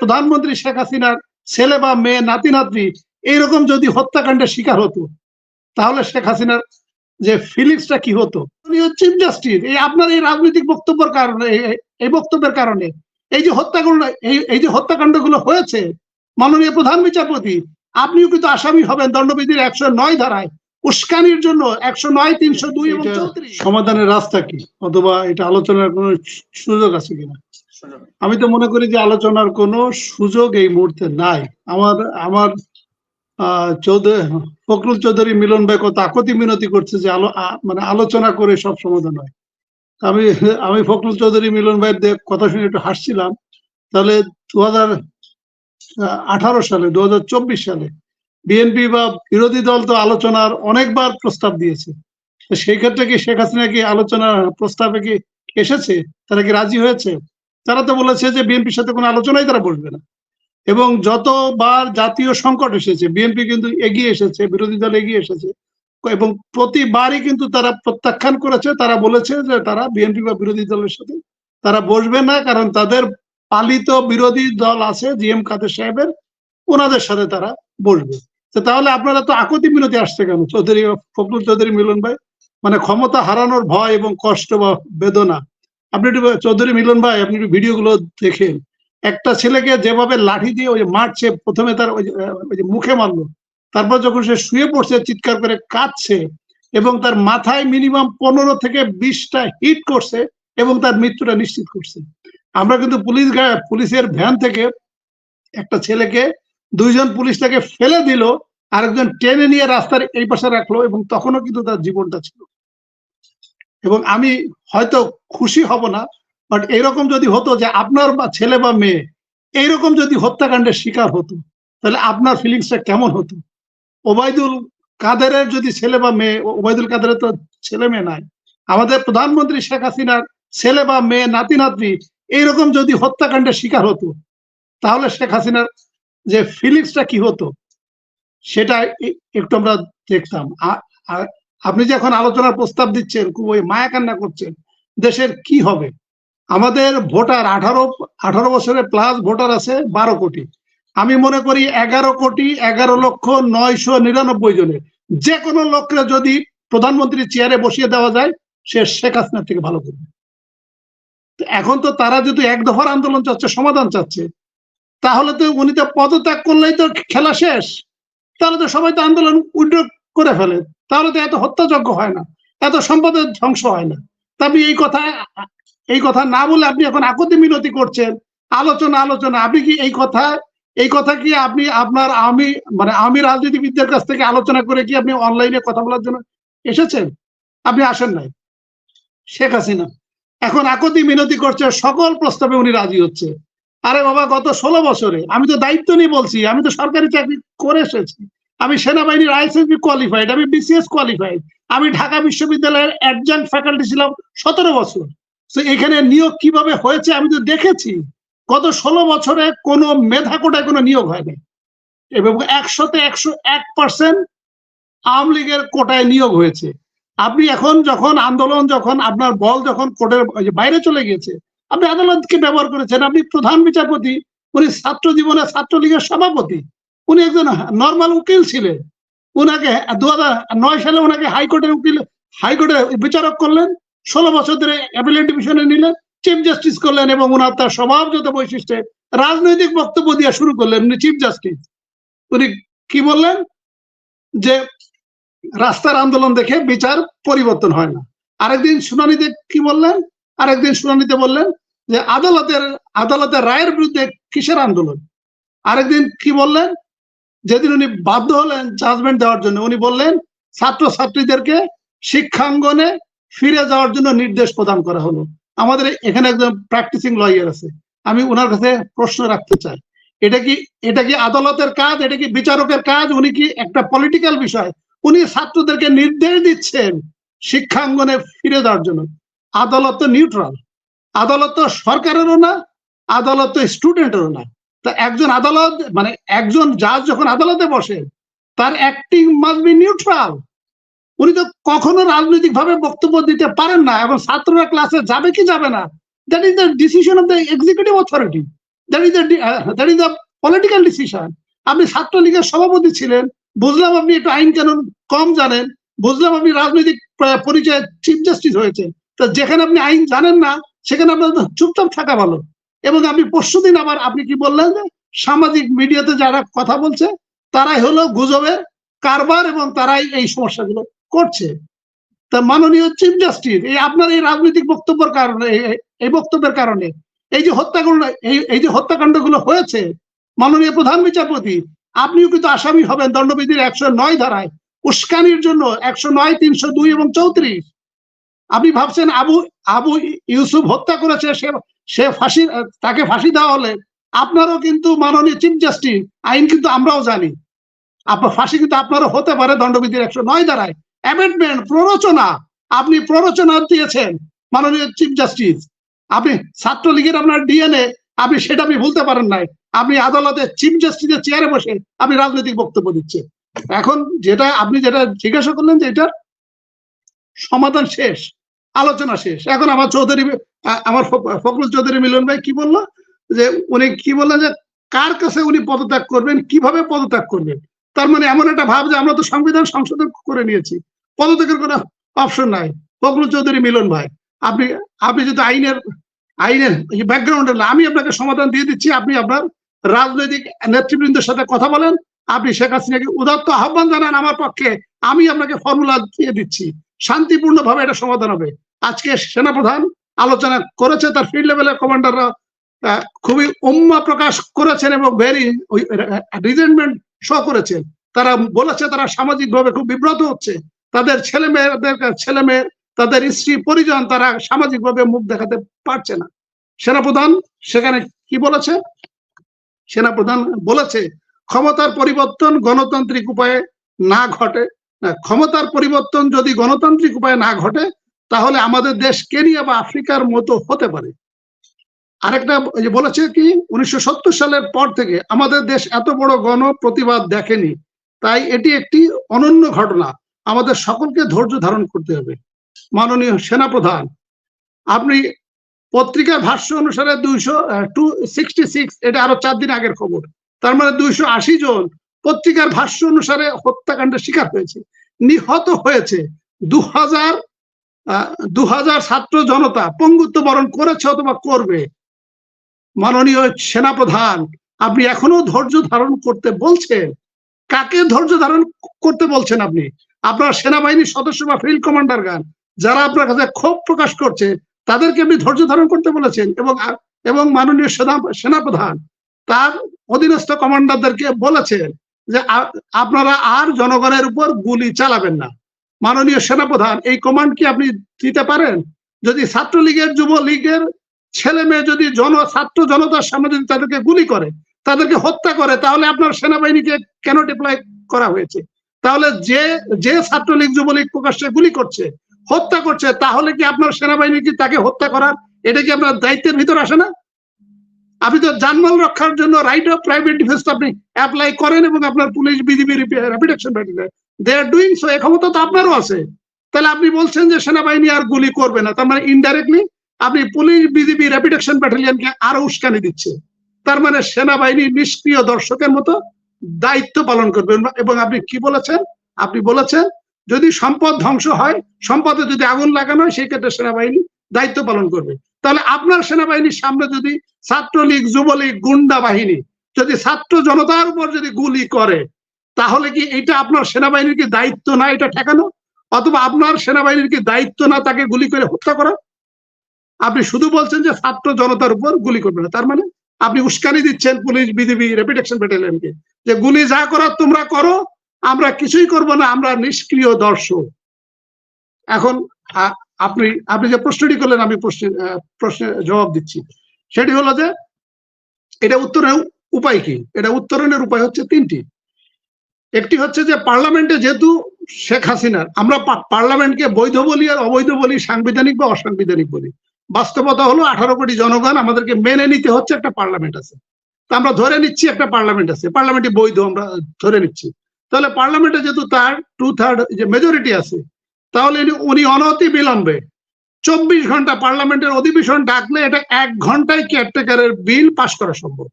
প্রধানমন্ত্রী শেখ হাসিনার ছেলে বা মেয়ে নাতি নাতনি এইরকম যদি হত্যাকাণ্ডের শিকার হতো তাহলে শেখ হাসিনার যে ফিলিংসটা কি হতো? চিফ জাস্টিস এই আপনার এই রাজনৈতিক বক্তব্যের কারণে এই- বক্তব্যের কারণে এই যে হত্যাকাণ্ড এই এই যে হত্যাকাণ্ডগুলো হয়েছে মাননীয় প্রধান বিচারপতি আপনিও কিন্তু আসামি হবেন দণ্ডবিধির একশো নয় ধারায়। উস্কানির জন্য একশো নয় তিনশো দুই এবং সমাধানের রাস্তা কি? অথবা এটা আলোচনার কোনো সুযোগ আছে কিনা? আমি তো মনে করি যে আলোচনার কোনো সুযোগ এই মুহূর্তে নাই। আমার আমার চৌধুরী, ফখরুল চৌধুরী মিলন ভাই কত আকতি মিনতি করছে যে আলো মানে আলোচনা করে সব সমাধান হয়। আমি আমি ফখরুল চৌধুরী মিলন ভাইয়ের কথা শুনে একটু হাসছিলাম। তাহলে দু আঠারো সালে দু চব্বিশ সালে বিএনপি বা বিরোধী দল তো আলোচনার অনেকবার প্রস্তাব দিয়েছে। সেই ক্ষেত্রে কি শেখ হাসিনা কি আলোচনার প্রস্তাবে কি এসেছে? তারা কি রাজি হয়েছে? তারা তো বলেছে যে বিএনপির সাথে কোনো আলোচনাই তারা বসবে না। এবং যতবার জাতীয় সংকট এসেছে, বিএনপি কিন্তু এগিয়ে এসেছে, বিরোধী দল এগিয়ে এসেছে, এবং প্রতিবারই কিন্তু তারা প্রত্যাখ্যান করেছে, তারা বলেছে যে তারা বিএনপি বা বিরোধী দলের সাথে তারা বসবে না, কারণ তাদের পালিত বিরোধী দল আছে, জি এম কাদের সাহেবের, ওনাদের সাথে তারা বসবে। তাহলে আপনারা তো আকতি বিনতি আসছে কেন? চৌধুরী, ফখরুল চৌধুরী মিলন ভাই মানে ক্ষমতা হারানোর ভয় এবং কষ্ট বা বেদনা আপনি একটু চৌধুরী মিলন ভাই আপনি একটু ভিডিওগুলো দেখেন। একটা ছেলেকে যেভাবে লাঠি দিয়ে ওই মারছে প্রথমে তার ওই যে, মুখে মারলো তারপর যখন সে শুয়ে পড়ছে চিৎকার করে কাঁদছে এবং তার মাথায় মিনিমাম পনেরো থেকে বিশটা হিট করছে এবং তার মৃত্যুটা নিশ্চিত করছে। আমরা কিন্তু পুলিশ পুলিশের ভ্যান থেকে একটা ছেলেকে দুইজন পুলিশ তাকে ফেলে দিল আরেকজন টেনে নিয়ে রাস্তার এই পাশে রাখল এবং তখনও কিন্তু তার জীবনটা ছিল। এবং আমি হয়তো খুশি হব না বাট এরকম যদি হতো যে আপনার বা ছেলে বা মেয়ে এইরকম যদি হত্যাকাণ্ডের শিকার হতো, তাহলে আপনার ফিলিংসটা কেমন হতো? ওবায়দুল কাদেরের যদি ছেলে বা মেয়ে, ওবায়দুল কাদেরের তো ছেলে মেয়ে নাই, আমাদের প্রধানমন্ত্রী শেখ হাসিনার ছেলে বা মেয়ে নাতি নাতনি এইরকম যদি হত্যাকাণ্ডের শিকার হতো, তাহলে শেখ হাসিনার যে ফিলিংসটা কি হতো, সেটা একটু আমরা দেখতাম। আ- আ- আপনি যে এখন আলোচনার প্রস্তাব দিচ্ছেন, খুব ওই মায়া কান্না করছেন, দেশের কি হবে? আমাদের ভোটার আঠারো আঠারো বছরের প্লাস ভোটার আছে বারো কোটি। আমি মনে করি এগারো কোটি, এগারো লক্ষ নয়শো নিরানব্বই জনের। যে কোনো লোককে যদি প্রধানমন্ত্রী চেয়ারে বসিয়ে দেওয়া যায়, সে শেখ হাসিনার থেকে ভালো করবে। এখন তো তারা যদি এক দফার আন্দোলন চাচ্ছে, সমাধান চাচ্ছে, তাহলে তো উনি তো পদত্যাগ করলেই তো খেলা শেষ। তাহলে তো সবাই তো আন্দোলন উইড্র করে ফেলে। তাহলে তো এত হত্যাযজ্ঞ হয় না, এত সম্পদের ধ্বংস হয় না। তবে এই কথা এই কথা না বলে আপনি এখন আকতি মিনতি করছেন, আলোচনা আলোচনা, আপনি কি এই কথা এই কথা কি আপনি আপনার আমি মানে আমি রাজনীতিবিদদের কাছ থেকে আলোচনা করে কি আপনি অনলাইনে কথা বলার জন্য এসেছেন? আপনি আসেন নাই। শেখ হাসিনা। এখন আকতি মিনতি করছে, সকল প্রস্তাবে উনি রাজি হচ্ছে। আরে বাবা, গত ষোলো বছরে, আমি তো দায়িত্ব নিয়ে বলছি, আমি তো সরকারি চাকরি করে এসেছি। আমি সেনাবাহিনীর আইএসএসবি কোয়ালিফাইড আমি বিসিএস কোয়ালিফাইড আমি ঢাকা বিশ্ববিদ্যালয়ের অ্যাডজান্ট ফ্যাকাল্টি ছিলাম সতেরো বছর। তো এখানে নিয়োগ কীভাবে হয়েছে আমি তো দেখেছি, গত ষোলো বছরে কোনো মেধা কোটায় কোনো নিয়োগ হয়নি এবং একশোতে একশো এক পার্সেন্ট আওয়ামী লীগের কোটায় নিয়োগ হয়েছে। আপনি এখন যখন আন্দোলন, যখন আপনার বল যখন কোর্টের বাইরে চলে গিয়েছে, আপনি আদালতকে ব্যবহার করেছেন। আপনি প্রধান বিচারপতি, উনি ছাত্র জীবনে ছাত্রলীগের সভাপতি। উনি একজন নর্মাল উকিল ছিলেন। উনাকে দু নয় সালে উনাকে হাইকোর্টের উকিল হাইকোর্টের বিচারক করলেন, ষোলো বছর ধরে অ্যাপিলেট ডিভিশনে নিলেন চিফ জাস্টিস করলেন এবং ওনার তার স্বভাবগত বৈশিষ্ট্যে রাজনৈতিক বক্তব্য দিয়ে শুরু করলেন উনি চিফ জাস্টিস উনি কি বললেন? যে রাস্তার আন্দোলন দেখে বিচার পরিবর্তন হয় না। আরেকদিন শুনানিতে কি বললেন? আরেকদিন শুনানিতে বললেন যে আদালতের আদালতের রায়ের বিরুদ্ধে কিসের আন্দোলন? আরেকদিন কি বললেন? যেদিন উনি বাধ্য হলেন জাজমেন্ট দেওয়ার জন্য, উনি বললেন ছাত্র ছাত্রীদেরকে শিক্ষাঙ্গনে ফিরে যাওয়ার জন্য নির্দেশ প্রদান করা হলো। আমাদের এখানে একজন প্র্যাকটিসিং লয়ার আছে। আমি ওনার কাছে প্রশ্ন রাখতে চাই। এটা কি এটা কি আদালতের কাজ? এটা কি বিচারকের কাজ? উনি কি একটা পলিটিক্যাল বিষয়? উনি ছাত্রদেরকে নির্দেশ দিচ্ছেন শিক্ষাঙ্গনে ফিরে যাওয়ার জন্য। আদালত তো নিউট্রাল আদালত তো সরকারেরও না, আদালত তো স্টুডেন্টেরও না। তা একজন আদালত মানে একজন জাজ যখন আদালতে বসে, তার অ্যাক্টিং মাস্ট বি নিউট্রাল উনি তো কখনো রাজনৈতিক ভাবে বক্তব্য দিতে পারেন না। এবং ছাত্ররা ক্লাসে যাবে কি যাবে না? That is the decision of the executive authority that is that is the political decision আপনি ছাত্রলীগের সভাপতি ছিলেন, বুঝলাম আপনি একটু আইন কানুন কম জানেন, বুঝলাম আপনি রাজনৈতিক পরিচয়ে চিফ জাস্টিস হয়েছে তো যেখানে আপনি আইন জানেন না, সেখানে আপনার চুপচাপ থাকা ভালো। এবং আপনি পরশুদিন আবার আপনি কি বললেন যে সামাজিক মিডিয়াতে যারা কথা বলছে, তারাই হলো গুজবের কারবার এবং তারাই এই সমস্যাগুলো করছে। তা মাননীয় চিফ জাস্টিস এই আপনার এই রাজনৈতিক বক্তব্যের কারণে এই- বক্তব্যের কারণে, এই যে হত্যাকাণ্ড, এই এই যে হত্যাকাণ্ডগুলো হয়েছে, মাননীয় প্রধান বিচারপতি, আপনিও কিন্তু আসামি হবেন দণ্ডবিধির একশো নয় ধারায়। উস্কানির জন্য একশো নয়, তিনশো দুই এবং চৌত্রিশ। আপনি ভাবছেন আবু আবু ইউসুফ হত্যা করেছে, সে সে ফাঁসি, তাকে ফাঁসি দেওয়া হলে আপনারও কিন্তু মাননীয় চিফ জাস্টিস, আইন কিন্তু আমরাও জানি। আপনার ফাঁসি কিন্তু আপনারও হতে পারে দণ্ডবিধির একশো নয় ধারায় অ্যামেন্ডমেন্ট প্ররোচনা, আপনি প্ররোচনা দিয়েছেন মাননীয় চিফ জাস্টিস। আপনি ছাত্রলীগের আপনার ডিএনএ, আপনি সেটা আপনি ভুলতে পারেন নাই। আপনি আদালতে চিফ জাস্টিসের চেয়ারে বসে আপনি রাজনৈতিক বক্তব্য দিচ্ছেন। এখন যেটা, আপনি যেটা জিজ্ঞাসা করলেন যে এটার সমাধান শেষ। আলোচনা শেষ। এখন আমার চৌধুরী আমার ফখ- ফখরুল চৌধুরী মিলন ভাই কি বলল? যে উনি কি বললেন যে, কার কাছে উনি পদত্যাগ করবেন? কীভাবে পদত্যাগ করবেন? তার মানে এমন একটা ভাব যে আমরা তো সংবিধান সংশোধন করে নিয়েছি। পদত্যাগের কোনো অপশন নাই। ফখরুল চৌধুরী মিলন ভাই, আপনি আপনি যদি আইনের আইনের ব্যাকগ্রাউন্ডে আমি আপনাকে সমাধান দিয়ে দিচ্ছি। আপনি আপনার রাজনৈতিক নেতৃবৃন্দের সাথে কথা বলেন। আপনি শেখ হাসিনাকে উদাত্ত আহ্বান জানান আমার পক্ষে। আমি আপনাকে ফর্মুলা দিয়ে দিচ্ছি। শান্তিপূর্ণ ভাবে এটা সমাধান হবে। আজকে সেনাপ্রধান আলোচনা করেছে, তার ফিল্ড লেভেলের কমান্ডাররা খুবই উম্মা প্রকাশ করেছেন এবং ভেরি রিজেন্টমেন্ট শো করেছেন। তারা বলেছে তারা সামাজিকভাবে খুব বিব্রত হচ্ছে। তাদের ছেলে মেয়েদের ছেলে মেয়ে তাদের স্ত্রী, পরিজন তারা সামাজিকভাবে মুখ দেখাতে পারছে না। সেনাপ্রধান সেখানে কি বলেছে? সেনাপ্রধান বলেছে, ক্ষমতার পরিবর্তন গণতান্ত্রিক উপায়ে না ঘটে ক্ষমতার পরিবর্তন যদি গণতান্ত্রিক উপায়ে না ঘটে, তাহলে আমাদের দেশ কেনিয়া বা আফ্রিকার মতো হতে পারে। আরেকটা বলেছে কি, উনিশশো সত্তর সালের পর থেকে আমাদের দেশ এত বড় গণ প্রতিবাদ দেখেনি। তাই এটি একটি অনন্য ঘটনা। আমাদের সকলকে ধৈর্য ধারণ করতে হবে। মাননীয় সেনাপ্রধান, আপনি পত্রিকার ভাষ্য অনুসারে দুইশো টু সিক্সটি সিক্স এটা আরও চার দিন আগের খবর। তার মানে দুইশো আশি জন পত্রিকার ভাষ্য অনুসারে হত্যাকাণ্ডের শিকার হয়েছে, নিহত হয়েছে দু হাজার দু হাজার ছাত্র জনতা, পঙ্গুত্ব বরণ করেছে অথবা করবে। মাননীয় সেনাপ্রধান, আপনি এখনও ধৈর্য ধারণ করতে বলছেন? কাকে ধৈর্য ধারণ করতে বলছেন আপনি? আপনার সেনাবাহিনীর সদস্য বা ফিল্ড কমান্ডার গান যারা আপনার কাছে ক্ষোভ প্রকাশ করছে, তাদেরকে আপনি ধৈর্য ধারণ করতে বলেছেন এবং এবং মাননীয় সেনা, সেনাপ্রধান, তার অধীনস্থ কমান্ডারদেরকে বলেছেন যে আপনারা আর জনগণের উপর গুলি চালাবেন না। মাননীয় সেনাপ্রধান, এই কমান্ড কি আপনি দিতে পারেন? যদি ছাত্রলীগের, যুবলীগের ছেলে মেয়ে যদি জন, ছাত্র জনতার সামনে যদি তাদেরকে গুলি করে, তাদেরকে হত্যা করে, তাহলে আপনার সেনাবাহিনীকে কেন ডিপ্লয় করা হয়েছে? তাহলে যে যে ছাত্রলীগ, যুবলীগ প্রকাশ্যে গুলি করছে, হত্যা করছে, তাহলে কি আপনার সেনাবাহিনী কি তাকে হত্যা করার? এটা কি আপনার দায়িত্বের ভিতর আসে না? আপনি তো জানমাল রক্ষার জন্য রাইট অফ প্রাইভেট ডিফেন্স আপনি অ্যাপ্লাই করেন এবং আপনার police BGB rapid action they are doing so এই ক্ষমতা তো আপনারও আছে। তাহলে আপনি বলছেন যে সেনাবাহিনী আর গুলি করবে না, তার মানে ইনডাইরেক্টলি আপনি পুলিশ বিজিবি র্যাপিড অ্যাকশন ব্যাটালিয়নকে আরও উস্কানি দিচ্ছে। তার মানে সেনাবাহিনী নিষ্ক্রিয় দর্শকের মতো দায়িত্ব পালন করবে এবং আপনি কি বলেছেন? আপনি বলেছেন যদি সম্পদ ধ্বংস হয়, সম্পদে যদি আগুন লাগানো হয়, সেই ক্ষেত্রে সেনাবাহিনী দায়িত্ব পালন করবে। তাহলে আপনার সেনাবাহিনীর সামনে যদি ছাত্রলীগ, যুবলীগ, গুন্ডা বাহিনী যদি ছাত্র জনতার উপর যদি গুলি করে, তাহলে কি এটা আপনার সেনাবাহিনীর কি দায়িত্ব না এটা ঠেকানো? অথবা আপনার সেনাবাহিনীর কি দায়িত্ব না তাকে গুলি করে হত্যা করা? আপনি শুধু বলছেন যে ছাত্র জনতার উপর গুলি করবে না, তার মানে আপনি উস্কানি দিচ্ছেন পুলিশ, বিজিবি র্যাপিড ব্যাটালিয়নকে যে গুলি যা করার তোমরা করো, আমরা কিছুই করব না, আমরা নিষ্ক্রিয় দর্শক। এখন আপনি আপনি যে প্রশ্নটি করলেন, আমি প্রশ্নের প্রশ্নের জবাব দিচ্ছি। সেটি হলো যে, এটা উত্তরের উপায় কি? এটা উত্তরণের উপায় হচ্ছে তিনটি। একটি হচ্ছে যে, পার্লামেন্টে যেহেতু শেখ হাসিনার, আমরা পার্লামেন্টকে বৈধ বলি আর অবৈধ বলি, সাংবিধানিক বা অসাংবিধানিক বলি। বাস্তবতা হলো, আঠারো কোটি জনগণ আমাদেরকে মেনে নিতে হচ্ছে একটা পার্লামেন্ট আছে। তা আমরা ধরে নিচ্ছি একটা পার্লামেন্ট আছে। পার্লামেন্টে বৈধ, আমরা ধরে নিচ্ছি। তাহলে পার্লামেন্টে যেহেতু তার টু থার্ড যে মেজরিটি আছে তাহলে উনি অনতি বিলম্বে। চব্বিশ ঘণ্টা পার্লামেন্টের অধিবেশন ডাকলে এটা এক ঘন্টায় কেয়ারটেকারের বিল পাশ করা সম্ভব।